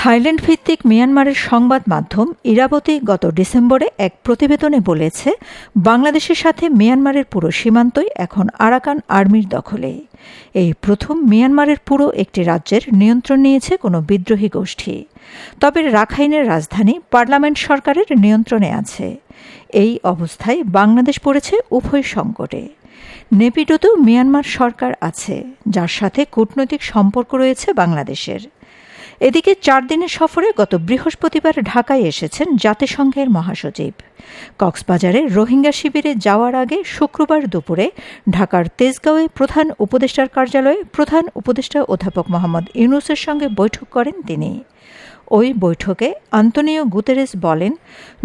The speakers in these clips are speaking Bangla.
Thailand ভিত্তিক মিয়ানমারের সংবাদ মাধ্যম ইরাবতী গত ডিসেম্বরে এক প্রতিবেদনে বলেছে, বাংলাদেশের সাথে মিয়ানমারের পুরো সীমান্তই এখন আরাকান আর্মির দখলে। এই প্রথম মিয়ানমারের পুরো একটি রাজ্যের নিয়ন্ত্রণ নিয়েছে কোনো বিদ্রোহী গোষ্ঠী। তবে রাখাইনের রাজধানী পার্লামেন্ট সরকারের নিয়ন্ত্রণে আছে। এই অবস্থায় বাংলাদেশ পড়েছে উভয় সংকটে। নেপিডোতেও মিয়ানমার সরকার আছে, যার সাথে কূটনৈতিক সম্পর্ক রয়েছে বাংলাদেশের। এদিকে চার দিনের সফরে গত বৃহস্পতিবার ঢাকায় এসেছেন জাতিসংঘের মহাসচিব। কক্সবাজারে রোহিঙ্গা শিবিরে যাওয়ার আগে শুক্রবার দুপুরে ঢাকার তেজগাঁওয়ে প্রধান উপদেষ্টার কার্যালয়ে প্রধান উপদেষ্টা অধ্যাপক মোহাম্মদ ইউনুসের সঙ্গে বৈঠক করেন তিনি। ওই বৈঠকে আন্তনিও গুতেরেস বলেন,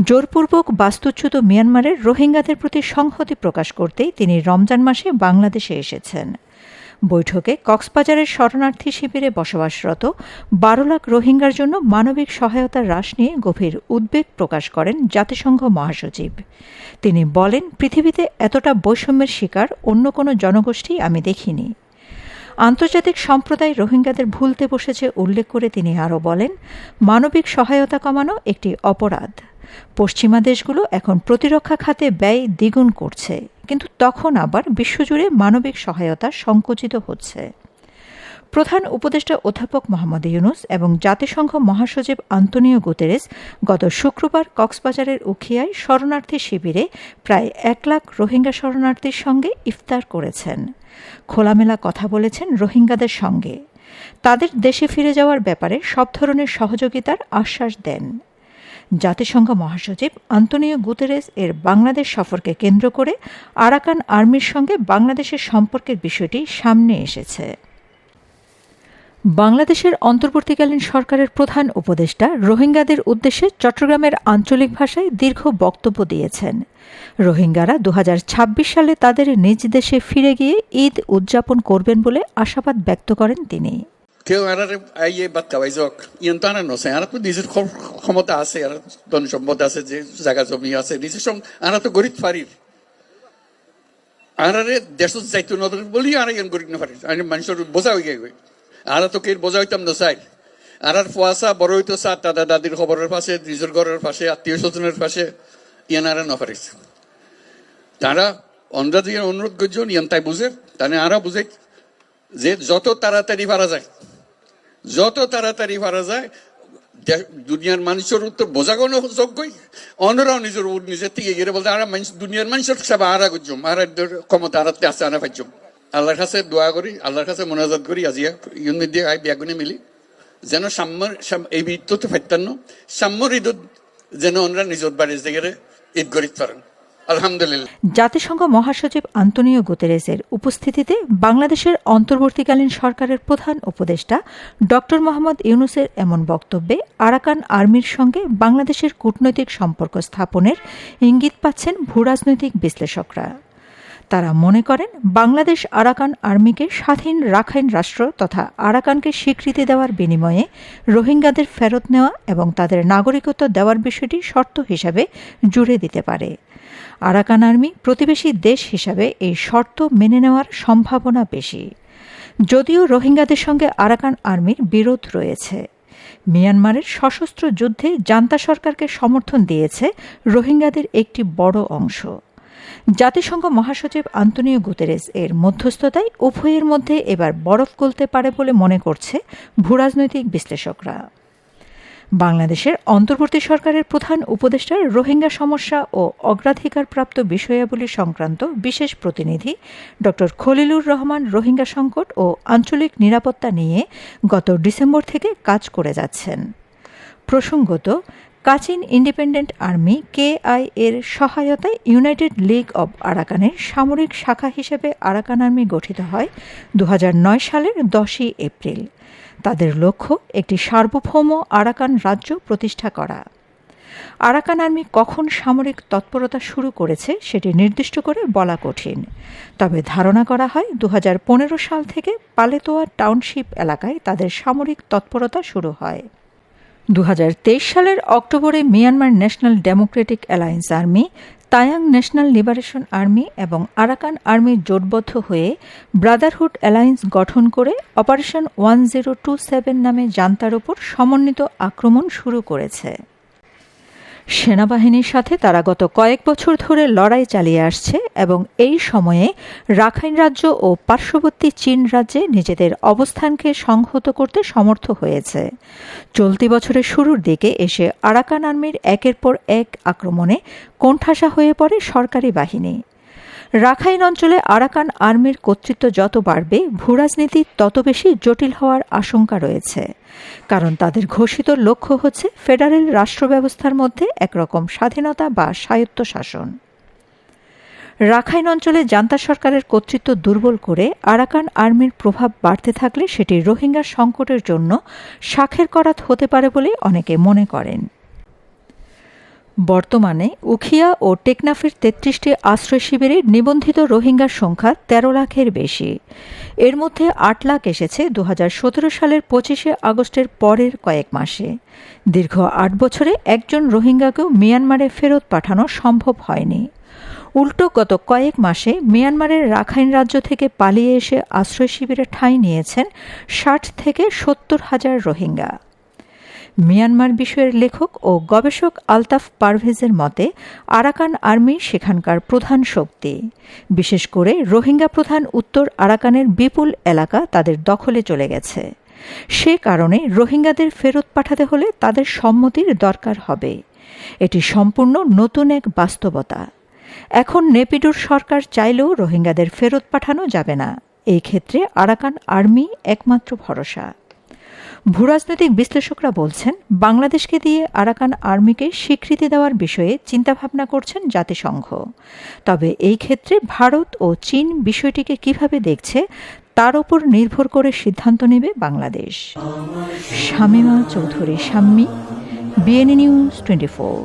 জোরপূর্বক বাস্তুচ্যুত মিয়ানমারের রোহিঙ্গাদের প্রতি সংহতি প্রকাশ করতেই তিনি রমজান মাসে বাংলাদেশে এসেছেন। বৈঠকে কক্সবাজারের শরণার্থী শিবিরে বসবাসরত বারো লাখ রোহিঙ্গার জন্য মানবিক সহায়তা হ্রাস নিয়ে গভীর উদ্বেগ প্রকাশ করেন জাতিসংঘ মহাসচিব। তিনি বলেন, পৃথিবীতে এতটা বৈষম্যের শিকার অন্য কোনো জনগোষ্ঠী আমি দেখিনি। আন্তর্জাতিক সম্প্রদায় রোহিঙ্গাদের ভুলতে বসেছে উল্লেখ করে তিনি আরও বলেন, মানবিক সহায়তা কমানো একটি অপরাধ। পশ্চিমা দেশগুলো এখন প্রতিরক্ষা খাতে ব্যয় দ্বিগুণ করছে, কিন্তু তখন আবার বিশ্বজুড়ে মানবিক সহায়তা সংকুচিত হচ্ছে। প্রধান উপদেষ্টা অধ্যাপক মোহাম্মদ ইউনুস এবং জাতিসংঘ মহাসচিব আন্তনিও গুতেরেস গত শুক্রবার কক্সবাজারের উখিয়ায় শরণার্থী শিবিরে প্রায় এক লাখ রোহিঙ্গা শরণার্থীর সঙ্গে ইফতার করেছেন। খোলামেলা কথা বলেছেন রোহিঙ্গাদের সঙ্গে। তাদের দেশে ফিরে যাওয়ার ব্যাপারে সব ধরনের সহযোগিতার আশ্বাস দেন। জাতিসংঘ মহাসচিব আন্তোনিও গুতেরেস এর বাংলাদেশ সফরকে কেন্দ্র করে আরাকান আর্মির সঙ্গে বাংলাদেশের সম্পর্কের বিষয়টি সামনে এসেছে। বাংলাদেশের অন্তর্বর্তীকালীন সরকারের প্রধান উপদেষ্টা রোহিঙ্গাদের উদ্দেশ্যে চট্টগ্রামের আঞ্চলিক ভাষায় দীর্ঘ বক্তব্য দিয়েছেন। রোহিঙ্গারা দু হাজার ছাব্বিশ সালে তাদের নিজ দেশে ফিরে গিয়ে ঈদ উদযাপন করবেন বলে আশাবাদ ব্যক্ত করেন তিনি। আর আইয়ে বাদ খাওয়াই যাক ইয়ন তো আনার নছে আর তো নিজের ক্ষমতা আছে আর ধন সম্পদ আছে যে জায়গা জমি আছে নিজের সঙ্গে আর তো গরিব ফারির আর দেশ যাইতো নদর বলি আর ইয়ন গরিব না না চাই আর আর ফুয়াশা বড় হইতো চা দাদা দাদির খবরের পাশে নিজের ঘরের পাশে আত্মীয় স্বজনের পাশে ইয়ান আর না পারিস তারা অন্ধ্রা দিয়ে অনুরোধ করছেন ইয়ান তাই বুঝে তাহলে আরা বুঝে যে যত তাড়াতাড়ি পারা যায় যত তাড়াতাড়ি পারা যায় দুনিয়ার মানুষের উত্তর বোঝাগোনো যোগ্যই। অন্যরাও নিজের নিজের থেকে গিয়ে বলতে, আর দুনিয়ার মানুষের সব আরা করছম। আর ক্ষমতা আরাতে আছে আনা পাইছম। আল্লাহর কাছে দোয়া করি, আল্লাহর কাছে মনোজাত করি আজিয়া ইউন দিয়ে আই বিয়াগুনে মিলি। যেন সাম্যর এই ঈদ তো ফাইতান্ন সাম্যর ঈদ যেন ওনারা নিজের বাড়ির জায়গায় ঈদ করিতে পারেন। আলহামদুলিল্লাহ। জাতিসংঘ মহাসচিব আন্তনিও গুতেরেসের উপস্থিতিতে বাংলাদেশের অন্তর্বর্তীকালীন সরকারের প্রধান উপদেষ্টা ড মোহাম্মদ ইউনুসের এমন বক্তব্যে আরাকান আর্মির সঙ্গে বাংলাদেশের কূটনৈতিক সম্পর্ক স্থাপনের ইঙ্গিত পাচ্ছেন ভূরাজনৈতিক বিশ্লেষকরা। তারা মনে করেন বাংলাদেশ আরাকান আর্মিকে স্বাধীন রাখাইন রাষ্ট্র তথা আরাকানকে স্বীকৃতি দেওয়ার বিনিময়ে রোহিঙ্গাদের ফেরত নেওয়া এবং তাদের নাগরিকত্ব দেওয়ার বিষয়টি শর্ত হিসাবে জুড়ে দিতে পারে। আরাকান আর্মি প্রতিবেশী দেশ হিসাবে এই শর্ত মেনে নেওয়ার সম্ভাবনা বেশি। যদিও রোহিঙ্গাদের সঙ্গে আরাকান আর্মির বিরোধ রয়েছে। মিয়ানমারের সশস্ত্র যুদ্ধে জান্তা সরকারকে সমর্থন দিয়েছে রোহিঙ্গাদের একটি বড় অংশ। জাতিসংঘ মহাসচিব আন্তনিও গুতেরেস এর মধ্যস্থতায় উভয়ের মধ্যে এবার বরফ গলতে পারে বলে মনে করছে ভূরাজনৈতিক বিশ্লেষকরা। বাংলাদেশের অন্তর্বর্তী সরকারের প্রধান উপদেষ্টার রোহিঙ্গা সমস্যা ও অগ্রাধিকারপ্রাপ্ত বিষয়াবলী সংক্রান্ত বিশেষ প্রতিনিধি ড. খলিলুর রহমান রোহিঙ্গা সংকট ও আঞ্চলিক নিরাপত্তা নিয়ে গত ডিসেম্বর থেকে কাজ করে যাচ্ছেন। প্রসঙ্গত কাচিন ইন্ডিপেন্ডেন্ট আর্মি কেআই এর সহায়তায় ইউনাইটেড লিগ অব আরাকানের সামরিক শাখা হিসেবে আরাকান আর্মি গঠিত হয় দু হাজার নয় সালের দশই এপ্রিল। তাদের লক্ষ্য একটি সার্বভৌম আরাকান রাজ্য প্রতিষ্ঠা করা। আরাকান আর্মি কখন সামরিক তৎপরতা শুরু করেছে সেটি নির্দিষ্ট করে বলা কঠিন। তবে ধারণা করা হয় দু হাজার পনেরো সাল থেকে পালেতোয়া টাউনশিপ এলাকায় তাদের সামরিক তৎপরতা শুরু হয়। দু হাজার তেইশ সালের অক্টোবরে Myanmar national democratic alliance army, Ta'ang national liberation army এবং আরাকান আর্মি জোটবদ্ধ হয়ে ব্রাদারহুড অ্যালায়েন্স গঠন করে operation one zero two seven নামে জান্তার ওপর সমন্বিত আক্রমণ শুরু করেছে। সেনাবাহিনীর সাথে তারা গত কয়েক বছর ধরে লড়াই চালিয়ে আসছে এবং এই সময়ে রাখাইন রাজ্য ও পার্শ্ববর্তী চীন রাজ্যে নিজেদের অবস্থানকে সংহত করতে সমর্থ হয়েছে। চলতি বছরের শুরুর দিকে এসে আরাকান আর্মির একের পর এক আক্রমণে কোণঠাসা হয়ে পড়ে সরকারি বাহিনী। রাখাইন অঞ্চলে আরাকান আর্মির কর্তৃত্ব যত বাড়বে, ভূরাজনীতি তত বেশি জটিল হওয়ার আশঙ্কা রয়েছে। কারণ তাদের ঘোষিত লক্ষ্য হচ্ছে ফেডারেল রাষ্ট্র ব্যবস্থার মধ্যে একরকম স্বাধীনতা বা স্বায়ত্তশাসন। রাখাইন অঞ্চলে জান্তা সরকারের কর্তৃত্ব দুর্বল করে আরাকান আর্মির প্রভাব বাড়তে থাকলে সেটি রোহিঙ্গা সংকটের জন্য শাখের করাত হতে পারে বলে অনেকে মনে করেন। বর্তমানে উখিয়া ও টেকনাফের তেত্রিশটি আশ্রয় শিবিরে নিবন্ধিত রোহিঙ্গার সংখ্যা তেরো লাখের বেশি। এর মধ্যে আট লাখ এসেছে দু হাজার সতেরো সালের পঁচিশে আগস্টের পরের কয়েক মাসে। দীর্ঘ আট বছরে একজন রোহিঙ্গাকেও মিয়ানমারে ফেরত পাঠানো সম্ভব হয়নি। উল্টো গত কয়েক মাসে মিয়ানমারের রাখাইন রাজ্য থেকে পালিয়ে এসে আশ্রয় শিবিরে ঠাঁই নিয়েছেন ষাট থেকে সত্তর হাজার রোহিঙ্গা। মিয়ানমার বিষয়ের লেখক ও গবেষক আলতাফ পারভেজের মতে, আরাকান আর্মি সেখানকার প্রধান শক্তি। বিশেষ করে রোহিঙ্গা প্রধান উত্তর আরাকানের বিপুল এলাকা তাদের দখলে চলে গেছে। সে কারণে রোহিঙ্গাদের ফেরত পাঠাতে হলে তাদের সম্মতির দরকার হবে। এটি সম্পূর্ণ নতুন এক বাস্তবতা। এখন নেপিডুর সরকার চাইলেও রোহিঙ্গাদের ফেরত পাঠানো যাবে না। এই ক্ষেত্রে আরাকান আর্মি একমাত্র ভরসা। ভূরাজনৈতিক বিশ্লেষকরা বলছেন, বাংলাদেশকে দিয়ে আরাকান আর্মিকে স্বীকৃতি দেওয়ার বিষয়ে চিন্তাভাবনা করছেন জাতিসংঘ। তবে এই ক্ষেত্রে ভারত ও চীন বিষয়টিকে কীভাবে দেখছে, তার উপর নির্ভর করে সিদ্ধান্ত নেবে Bangladesh. Shamima Chowdhury, Shammi, BNA news twenty four.